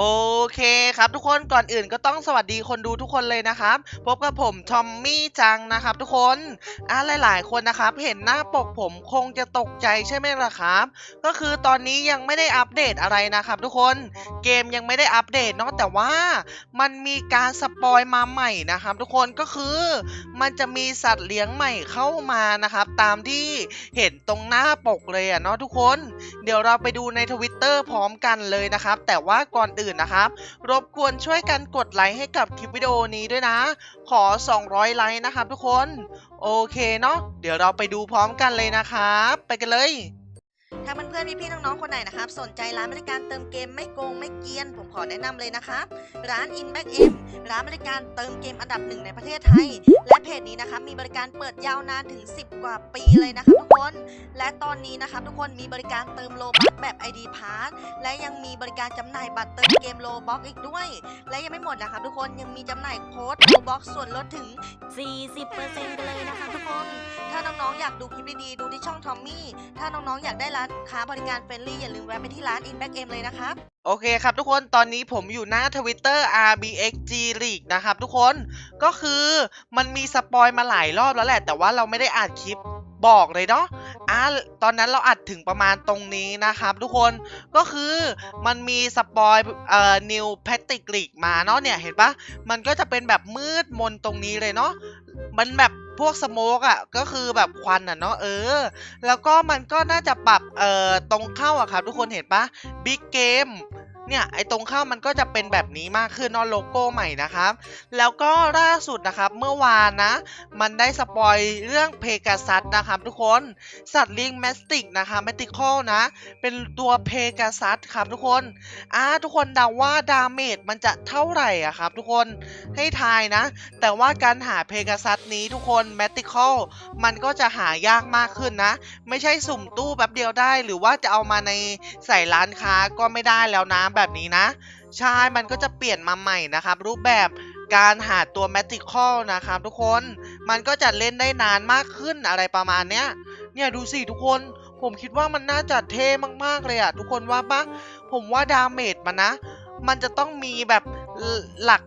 โอเคครับทุกคนก่อนอื่นก็ต้องสวัสดีคนดูทุกคนเลยนะครับ พบกับผมทอมมี่จังนะครับ ทุกคนอะหลาย ๆ คนนะครับ เห็นหน้าปกผมคงจะตกใจใช่ไหมล่ะครับ ก็คือตอนนี้ยังไม่ได้อัปเดตอะไรนะครับ ทุกคนเกมยังไม่ได้อัปเดตเนาะแต่ว่ามันมีการสปอยมาใหม่นะครับ ทุกคนก็คือมันจะมีสัตว์เลี้ยงใหม่เข้ามานะครับ ตามที่เห็นตรงหน้าปกเลยอะเนาะทุกคน เดี๋ยวเราไปดูในทวิตเตอร์พร้อมกันเลยนะครับ แต่ว่าก่อนอื่นนะครับ รบกวนช่วยกันกดไลค์ให้กับคลิปวิดีโอนี้ด้วยนะ ขอ 200 ไลค์นะครับทุกคน โอเคเนาะ เดี๋ยวเราไปดูพร้อมกันเลยนะครับ ไปกันเลย ถ้าเพื่อนๆพี่ๆน้องๆคนไหนนะครับ สนใจร้านบริการเติมเกมไม่โกงไม่เกียน ผมขอแนะนำเลยนะครับ ร้าน Inback M ร้านบริการเติมเกมอันดับหนึ่งในประเทศไทย และเพจนี้นะครับมีบริการเปิดยาวนานถึง 10 กว่าปีเลยนะครับทุกคน และตอนนี้นะครับทุกคนมีบริการเติมโลบัคแบบ ID Pass และยังมีบริการจำหน่ายบัตรเติมเกมโลบ็อกอีกด้วย และยังไม่หมดนะครับทุกคนยังมีจำหน่ายโค้ดโลบ็อกส่วนลดถึง 40%กันเลยนะคะทุกคน ถ้าน้องๆอยากดูคลิปดีๆดูที่ช่องทอมมี่ถ้าน้องๆอยากได้ร้านค้าบริการเฟรนลี่อย่าลืมแวะไปที่ร้าน Inback M เลยนะครับ โอเคครับทุกคนตอนนี้ผมอยู่หน้าทวิตเตอร์ RBXG League นะครับทุกคนก็คือมันมีสปอยมาหลายรอบแล้วแหละ แต่ว่าเราไม่ได้อ่านคลิปบอกเลยเนาะอะตอนนั้นเราอัดถึงประมาณตรงนี้นะครับ ทุกคนก็คือมันมีสปอยเอ่อ New p a t r i c League มาเนาะเนี่ยเห็นปะมันก็จะเป็นแบบมืดมนตรงนี้เลยเนาะมันแบบ พวกสโมกอะก็คือแบบควันอะเนาะเออ แล้วก็มันก็น่าจะปรับเอ่อตรงเข้าอะครับทุกคนเห็นปะบิ๊กเกม เนี่ยไอตรงข้ามมันก็จะเป็นแบบนี้มากขึ้นนอโลโก้ใหม่นะครับ แล้วก็ล่าสุดนะครับเมื่อวานนะ มันได้สปอยเรื่องเพกาซัสนะครับทุกคนสัตว์เลี้ยงแมสติกนะคะแมติคอลนะ เป็นตัวเพกาซัสครับทุกคนอ่าทุกคนเดาว่าดาเมจมันจะเท่าไหร่อะครับทุกคนให้ทายนะ แต่ว่าการหาเพกาซัสนี้ทุกคนแมติคอลมันก็จะหายากมากขึ้นนะ ไม่ใช่สุ่มตู้แป๊บเดียวได้ หรือว่าจะเอามาในใส่ร้านค้าก็ไม่ได้แล้วนะแบบนี้นะ ใช่ มันก็จะเปลี่ยนมาใหม่นะครับ รูปแบบการหาตัวแมทติคอลนะครับทุกคน มันก็จะเล่นได้นานมากขึ้นอะไรประมาณเนี้ย เนี่ยดูสิทุกคน ผมคิดว่ามันน่าจะเท่มากๆเลยอะทุกคนว่าปะผมว่าดาเมจมันนะ มันจะต้องมีแบบหลัก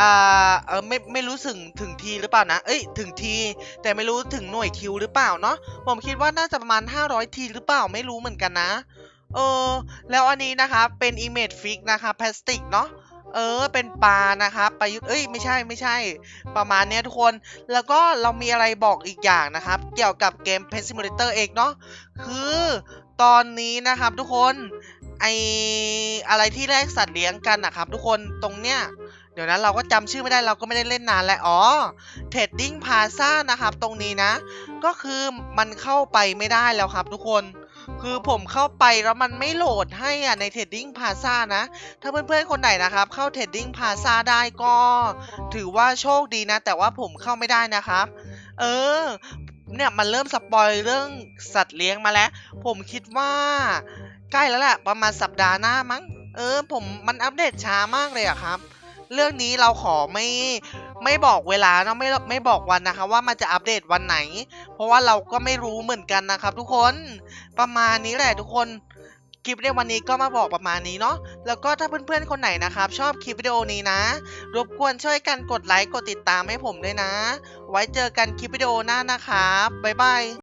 อ่าเออไม่ไม่รู้ถึงถึงทีหรือเปล่านะ เอ้ยถึงที แต่ไม่รู้ถึงหน่วยคิวหรือเปล่าเนาะ ผมคิดว่าน่าจะประมาณ 500 ทีหรือเปล่าไม่รู้เหมือนกันนะ เออ แล้วอันนี้นะคะเป็น Image Fix นะคะพลาสติกเนาะเออ เป็นปลานะคะประยุทธ์เอ้ย ไม่ใช่ ไม่ใช่ ประมาณเนี้ยทุกคน แล้วก็เรามีอะไรบอกอีกอย่างนะครับ เกี่ยวกับเกม Pet Simulator เองเนาะ คือตอนนี้นะครับทุกคน ไออะไรที่แลกสัตว์เลี้ยงกันนะครับทุกคน ตรงเนี้ย เดี๋ยวนะเราก็จำชื่อไม่ได้ เราก็ไม่ได้เล่นนานแล้ว อ๋อ Trading Plaza นะครับ ตรงนี้นะ ก็คือมันเข้าไปไม่ได้แล้วครับทุกคน คือผมเข้าไปแล้วมันไม่โหลดให้อะใน Trading Plaza นะ ถ้าเพื่อนๆคนไหนนะครับ เข้า Trading Plaza ได้ก็ ถือว่าโชคดีนะ แต่ว่าผมเข้าไม่ได้นะครับ เออ เนี่ยมันเริ่มสปอยเรื่องสัตว์เลี้ยงมาแล้ว ผมคิดว่า ใกล้แล้วแหละประมาณสัปดาห์หน้ามั้ง เออ ผมมันอัปเดตช้ามากเลยอะครับ เรื่องนี้เราขอไม่ ไม่บอกเวลาเนาะไม่ไม่บอกวันนะคะ ว่ามันจะอัปเดตวันไหน เพราะว่าเราก็ไม่รู้เหมือนกันนะครับ ทุกคนประมาณนี้แหละทุกคนคลิปในวันนี้ก็มาบอกประมาณนี้เนาะ แล้วก็ถ้าเพื่อนๆคนไหนนะครับ ชอบคลิปวิดีโอนี้นะ รบกวนช่วยกันกดไลค์ กดติดตามให้ผมด้วยนะ ไว้เจอกันคลิปวิดีโอหน้านะครับ บ๊ายบาย